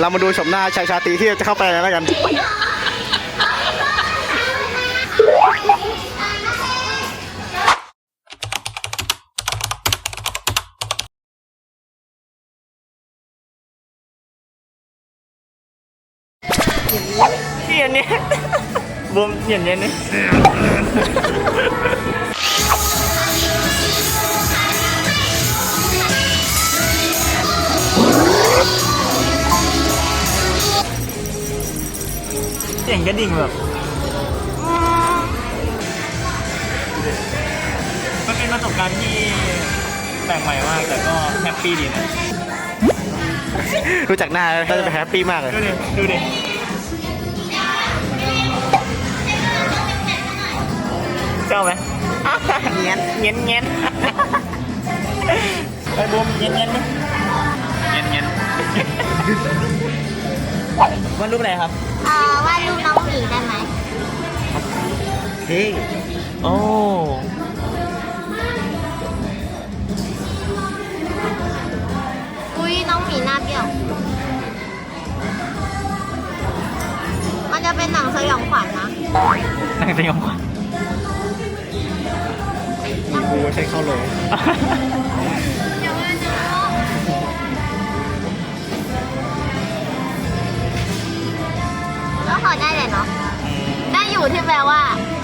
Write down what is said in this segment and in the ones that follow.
เรามาดูชมหน้าชายชาตรีที่จะเข้าไปแล้วกันที่อันเนี้ยบวมอย่างเนี้ยนี่เสีย กระดิ่งแบบมันเป็นประสบการณ์ที่แปลกใหม่มาก แต่ก็แฮปปี้ดีนะ รู้จักหน้าแล้วน่าจะไปแฮปปี้มากเลย ดูดิ ดูดิ เจ้าไหมเงี้ยนเงี้ยนเงี้ยนไปบูมเงี้ยนเงี้ยนดิเงี้ยนเงี้ยน วันรูปอะไรครับเอ่อวาดรูปน้องหมีได้ไหมเฮ้ยโอ้อุ้ยน้องหมีหน้าเบี้ยว มันจะเป็นหนังสยองขวัญนะนั่งจะยองขวัญกูใช้เข้าเลย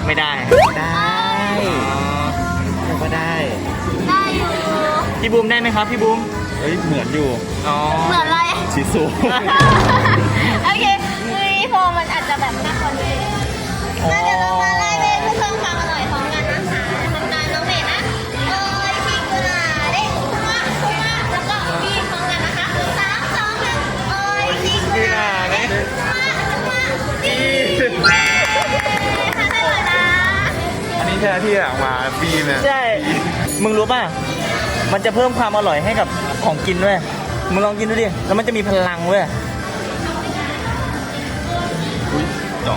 ไม่ได้ ได้ผมก็ได้ ได้อยู่ พี่บูมได้ไหมครับ พี่บูมเฮ้ยเหมือนอยู่ อ๋อ เหมือนอะไรสีสูโอเคอุ้ยพอมันอาจจะแบบน่าคนเลยน่าจะลงมาไล่เมนูเพิ่มความอร่อย แค่ที่ออกมาบีมเนี่ยใช่ มึงรู้ป่ะ มันจะเพิ่มความอร่อยให้กับของกินด้วย มึงลองกินดูดิ แล้วมันจะมีพลังเว้ยจ่อ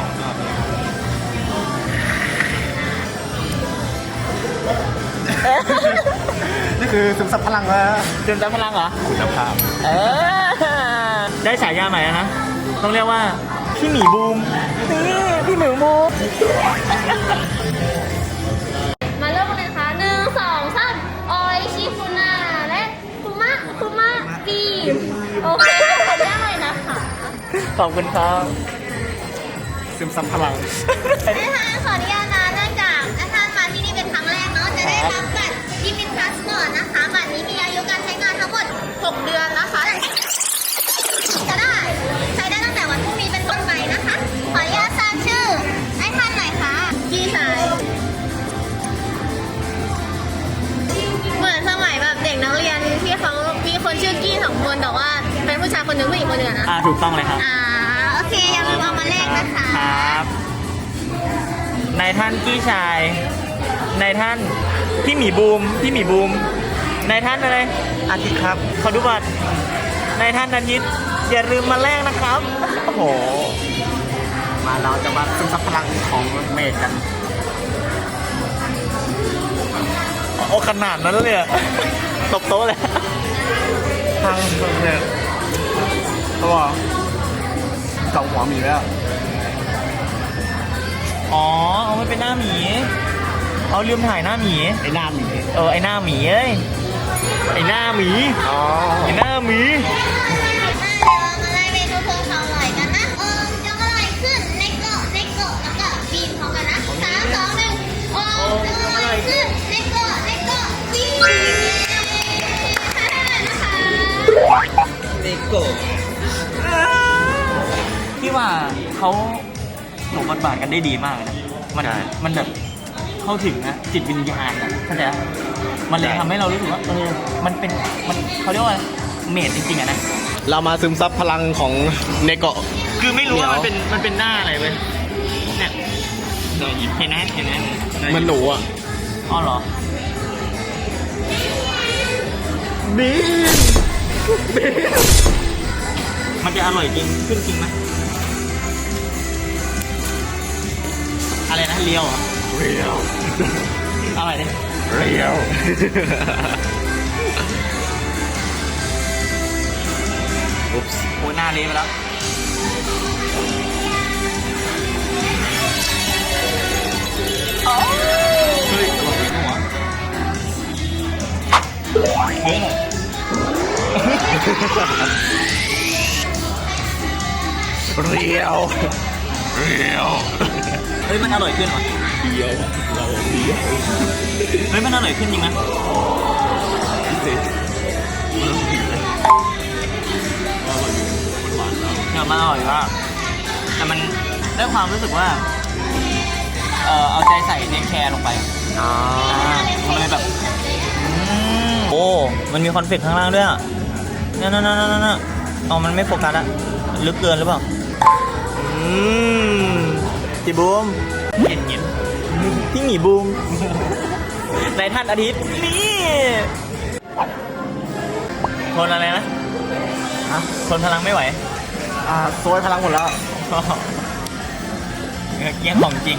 นี่คือซึมซับพลังแล้วเติมเต็มพลังเหรอ คุณภาพ เออ ได้ฉายาใหม่แล้วนะ ต้องเรียกว่า พี่หมีบูม นี่ พี่หมีบูม โอเคทำได้นะคะขอบคุณครับ ซึมซับพลังนะคะขออนุญาตนะเนื่องจากท่านมาที่นี่เป็นครั้งแรกเนาะจะได้รับบัตรยิมิตพาสปอร์ตนะคะบัตรนี้มีอายุการใช้งานทั้งหมด 6 เดือนนะคะจะได้ใช้ได้ตั้งแต่วันพรุ่งนี้เป็นต้นไปนะคะ ขออนุญาตทราบชื่อให้ท่านหน่อยค่ะพี่ชายเหมือนสมัยแบบเด็กนักเรียนที่เขามีคนชื่อกี้สองคนแต่ว่าเป็นผู้ชาย คนหนึ่งผู้หญิงคนหนึ่งอะนะอ่าถูกต้องเลยครับ อ่าโอเคอย่าลืมเอามาแลกนะคะครับนายท่านกี้ชายนายท่านพี่หมีบูมพี่หมีบูมนายท่านอะไรอาทิตย์ครับขอดูบัตรนายท่านอาทิตย์อย่าลืมมาแลกนะครับโอ้โห มาเราจะมาซึมซับพลังของเมฆกันโอ้ขนาดนั้นเลยอะตบโต๊ะเลยทางเมฆ ตัวเก่าหัวหมีแล้วอ๋อ เอามันเป็นหน้าหมี เอาลืมถ่ายหน้าหมี ไอ้หน้าหมีเออ ไอหน้าหมีเอ้ย ไอหน้าหมี อ๋อไอหน้าหมีเดี๋ยวมาไล่ เมนูเพิ่มความอร่อยกันนะเออจะอร่อยขึ้นเล็กโกเล็กโกแล้วก็บีมพร้อมกันนะสามสองหนึ่งโอ้จะอร่อยขึ้นเล็กโกเล็กโกบีมทานได้เลยนะคะเลโก้พี่ว่าเขาหลงบทบาทกันได้ดีมากเลยนะมันใช่ มันแบบเข้าถึงนะจิตวิญญาณอะเข้าใจปะมันเลยทำให้เรารู้สึกว่าเออมันเป็นมันเขาเรียกว่าเมดจริงๆอะนะ เรามาซึมซับพลังของเนโกะ คือไม่รู้ว่ามันเดี๋ยวเป็นมันเป็นหน้าอะไรเว้ยเนี่ยเห็นไหมเห็นไหมเหมันหนูอะอ๋อเหรอ บีมมันจะอร่อยจริงขึ้นจริงไหม อะไรนะเลียวเหรอเรียวอร่อยดิเรียวโอ้หน้าเละไปแล้วเฮ้ยระวังหัวเฮ้ยเรียว เรียวเฮ้ยมันอร่อยขึ้นว่ะเดียวเราเดียวเฮ้ยมันอร่อยขึ้นจริงนะพิเศษเนี่ยมันอร่อยมากแต่มันได้ความรู้สึกว่า เออเอาใจใส่เทคแคร์ลงไปอ่ามันเลยแบบโอ้มันมีคอนเฟกต์ข้างล่างด้วยอะนั่นนั่นนั่นนั่นนั่นเอามันไม่โฟกัสอะลึกเกินหรือเปล่า อืมพี่บูมเย็นเย็นพี่หมีบูมในท่านอาทิตย์นี่ทนอะไรนะฮะทนพลังไม่ไหว อ่าโซยพลังหมดแล้วเกี้ยงของจริง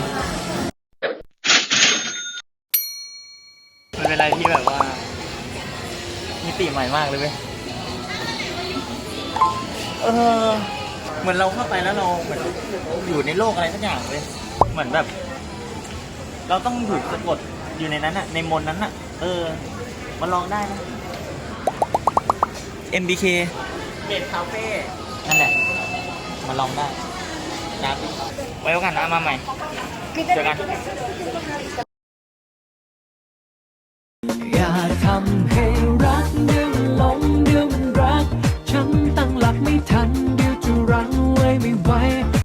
มันเป็นอะไรที่แบบว่ามิติใหม่มากเลยเว้ยเออ เหมือนเราเข้าไปแล้วเราเหมือนอยู่ในโลกอะไรสักอย่างเลยเหมือนแบบ เราต้องถูกสะกดอยู่ในนั้นอะในมนต์นั้นอะเออมาลองได้นะ MBK เด็ดคาเฟ่นั่นแหละ มาลองได้นะไว้โอกาสหน้ามาใหม่ เจอกัน